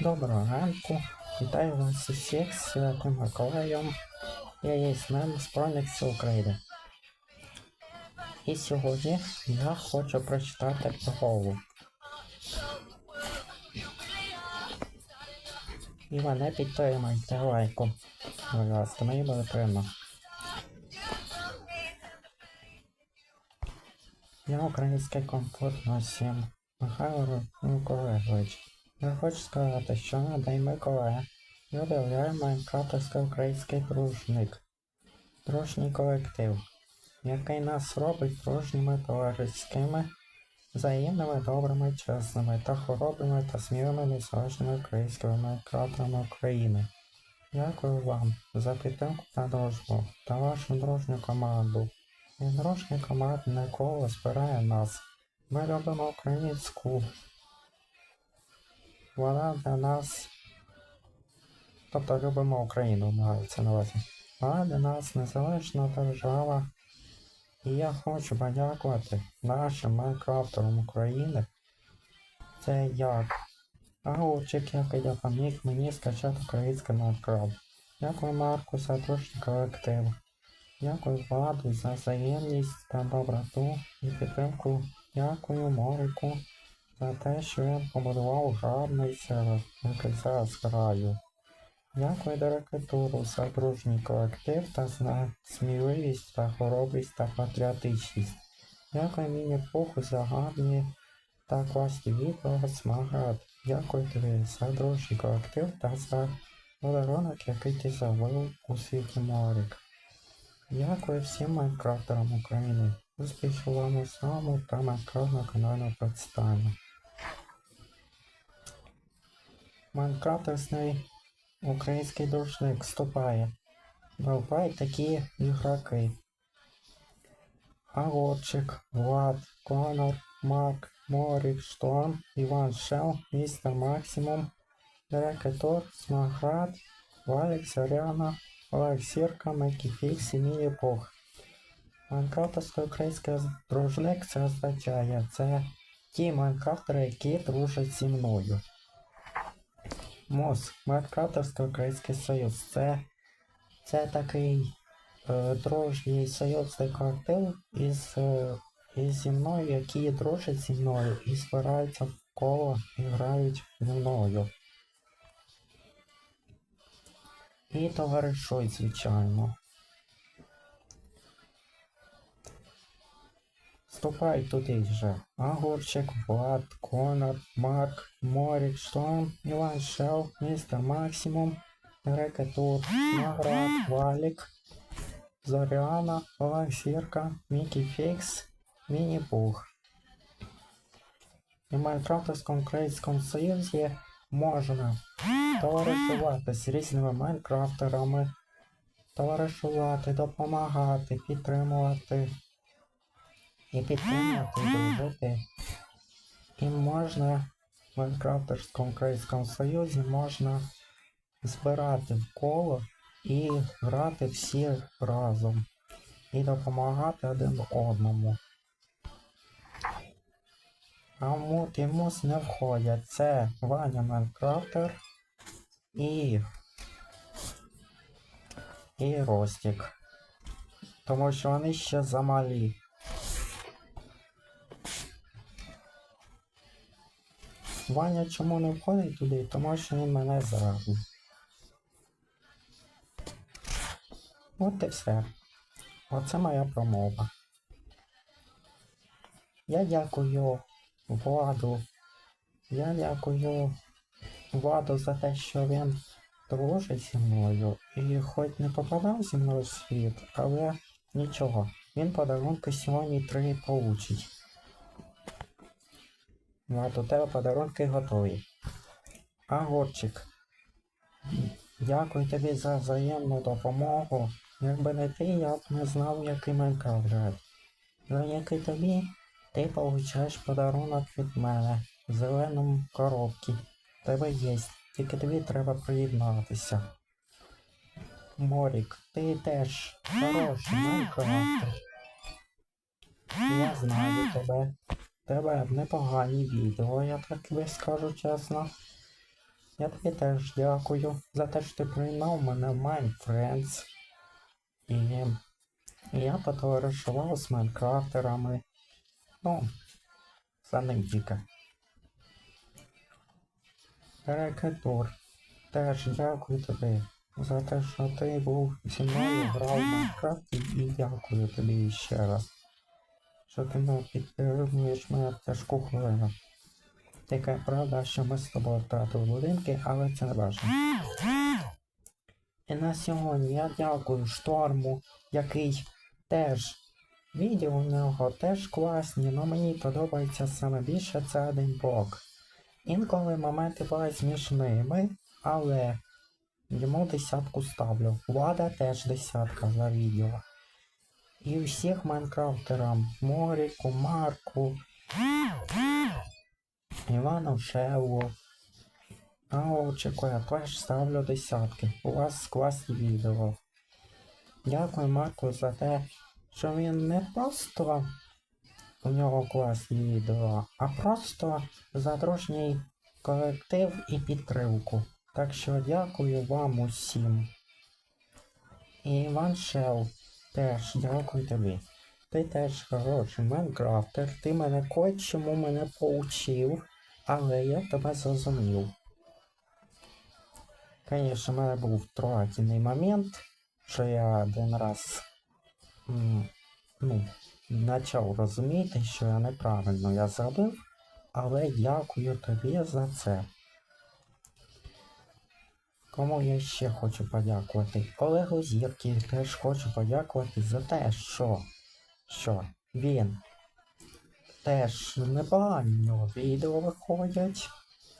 Доброго ранку. Вітаю вас усіх з Святим Миколаєм. Я є з нами Збройних сил України. І сьогодні я хочу прочитати промову. І мене підтримайте лайком. Будь ласка, мені буде приємно. Я український комфорт носім. Михайло Миколаївич. Я хочу сказати, що на День Миколая я об'являю майнкрафтовський український дружник. Дружній колектив, який нас робить дружніми товариськими, взаємними, добрими, чесними та хоробрими та смілими незалежними українськими майнкрафтерами України. Дякую вам за підтримку та дружбу та вашу дружню команду. І дружня командне коло збирає нас. Ми любимо українську. Вона для нас. Тобто любимо Україну, мається на увазі. Вона для нас незалежна держава. І я хочу подякувати нашим майнкрафтерам України. Це як Аучик, який допоміг мені скачати український Майнкрафт. Дякую Марку за дружній колектив. Дякую Владу за взаємність та доброту і підтримку. Дякую Морику за те, що він побудував гарний сервер, який зараз граю. Дякую Директору за дружній колектив та за сміливість та хоробрість та патріотичність. Дякую Міні Пуху за гарні та класні відео смаград. Дякую тобі за дружній колектив та за подарунок, який ти завив у світі Морик. Дякую всім майнкрафтерам України. Успіхів вам у самому та Майнкрафт на каналі представлення. Майнкрафтерський український дружник вступає. Бувають такі ігроки. Агорчик, Влад, Конор, Марк, Морик, Шторм, Іван Шел, Містер Максимум, Дирекатор, Смаград, Валік Зоряна, Олег Сірка, Миккі Фікс і Мій Бог. Майнкрафтерський український дружник це означає. Це ті майнкрафтери, які дружать зі мною. МОЗ, Майнкрафтерський український союз. Це, це такий е, дружній союзний картин із, е, із зі мною, які дружать зі мною і збираються в коло і грають зі мною. І товаришують, звичайно. Вступай туди вже. Агурчик, Влад, Конор, Марк, Морік, Шторм, Іван Шел, Містер Максимум, Рекетур, Наград, Валік, Зоріана, Олег Сірка, Мікі Фікс, Міні Пух. І в Майнкрафтовському українському союзі можна товаришувати з різними майнкрафтерами, товаришувати, допомагати, підтримувати і підтримувати, і дружити. І можна в Майнкрафтерському українському союзі можна збирати в коло і грати всі разом. І допомагати один одному. А мут і мус не входять. Це Ваня Майнкрафтер і. І Ростік. Тому що вони ще замалі. Ваня чому не входить туди? Тому що він мене зрадив. От і все. Оце моя промова. Я дякую Владу. Я дякую Владу за те, що він дружить зі мною і хоч не попадав зі мною в світ, але нічого. Він подарунки сьогодні три получить. Влад, у тебе подарунки готові. Агорчик. Дякую тобі за взаємну допомогу. Якби не ти, я б не знав, який Майнкрафт грати. Завдяки тобі ти получаєш подарунок від мене в зеленому коробці. Тебе є, тільки тобі треба приєднатися. Морік, ти теж хороший Майнкрафтер. Я знаю тебе. Тебе непогані відео, я так тобі скажу чесно. Я тобі теж дякую за те, що ти прийняв мене в Майнфрендс. І я потоваришував з майнкрафтерами. Ну, за ним тільки. Рекетур, теж дякую тобі за те, що ти був зі мною грав в Майнкрафт і дякую тобі ще раз. Що ти мене підтримуєш мене в тяжку хвилину. Така правда, що ми з тобою втратили будинки, але це не важливо. І на сьогодні я дякую шторму, який теж відео у нього теж класні, але мені подобається саме більше це один блок. Інколи моменти бувають смішними, але йому десятку ставлю. Влада теж десятка за відео. І всіх майнкрафтерам Моріку, Марку, Івану Шеву, Аучику, я теж ставлю десятки. У вас класні відео. Дякую Марку за те, що він не просто у нього класні відео, а просто за дружній колектив і підтримку. Так що дякую вам усім. І Іван Шел теж дякую тобі. Ти теж хороший майнкрафтер, ти мене кое-чому мене поучив, але я тебе зрозумів. Конечно, в мене був трогательний момент, що я один раз ну, почав розуміти, що я неправильно я зробив, але дякую тобі за це. Кому я ще хочу подякувати? Олегу Зірки теж хочу подякувати за те, що, що він теж нього відео виходять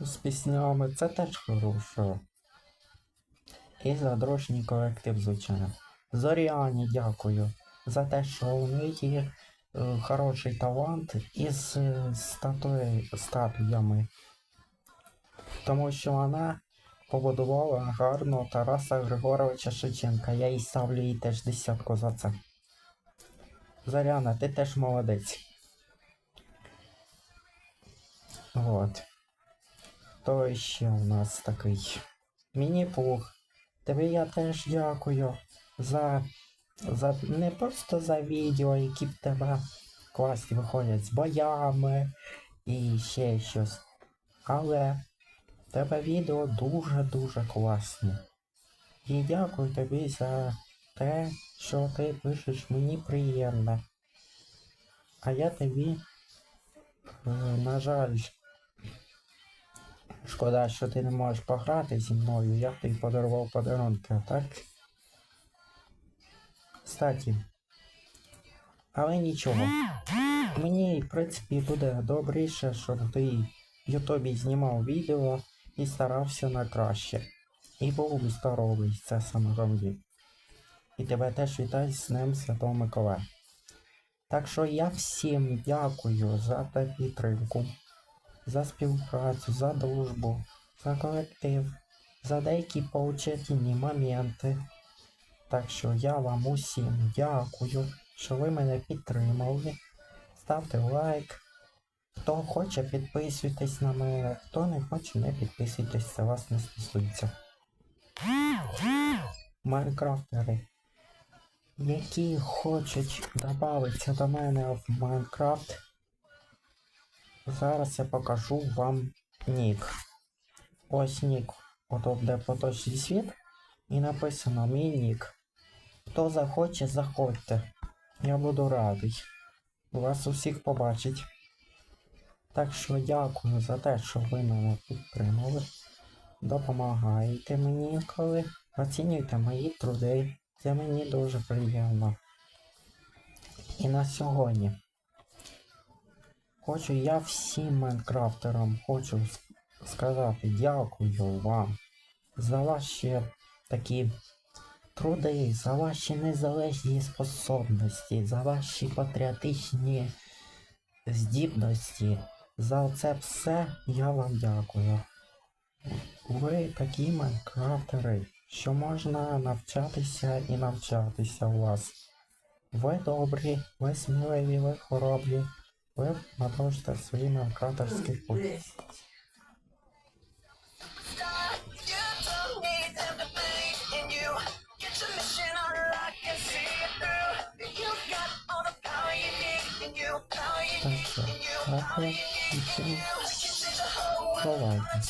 з піснями, це теж хорошо. І за дружній колектив, звичайно. Зоріані дякую за те, що у неї є е, хороший талант із е, статуями. Тому що вона побудувала гарно Тараса Григоровича Шевченка. Я їй ставлю їй теж десятку за це. Зоряна, ти теж молодець. От. То ще у нас такий міні-пух. Тобі я теж дякую за, за не просто за відео, які в тебе класні виходять з боями і ще щось. Але тебе відео дуже-дуже класні. І дякую тобі за те, що ти пишеш мені приємно. А я тобі, е, на жаль, Шкода, що ти не можеш пограти зі мною, я тобі подарував подарунки, так? Кстати. Але нічого. Мені, в принципі, буде добріше, щоб ти в Ютубі знімав відео і старався на краще. І був здоровий, це саме головне. І тебе теж вітаю з Днем Святого Миколая. Так що я всім дякую за та підтримку за співпрацю, за дружбу, за колектив, за деякі поучительні моменти. Так що я вам усім дякую, що ви мене підтримали. Ставте лайк. Хто хоче, підписуйтесь на мене, хто не хоче, не підписуйтесь, це вас не стосується. Майнкрафтери, які хочуть додатися до мене в Майнкрафт. Зараз я покажу вам нік. Ось нік. Ото де поточний світ. І написано мій нік. Хто захоче, заходьте. Я буду радий. Вас усіх побачить. Так що дякую за те, що ви мене підтримали. Допомагаєте мені інколи. Оцінюйте мої труди. Це мені дуже приємно. І на сьогодні. Хочу я всім майнкрафтерам хочу сказати дякую вам за ваші такі труди, за ваші незалежні способності, за ваші патріотичні здібності. За це все я вам дякую. Ви такі майнкрафтери, що можна навчатися і навчатися у вас. Ви добрі, ви сміливі, ви хоробрі. ви продовжите свій навкаторський путь. Power you Так Isso é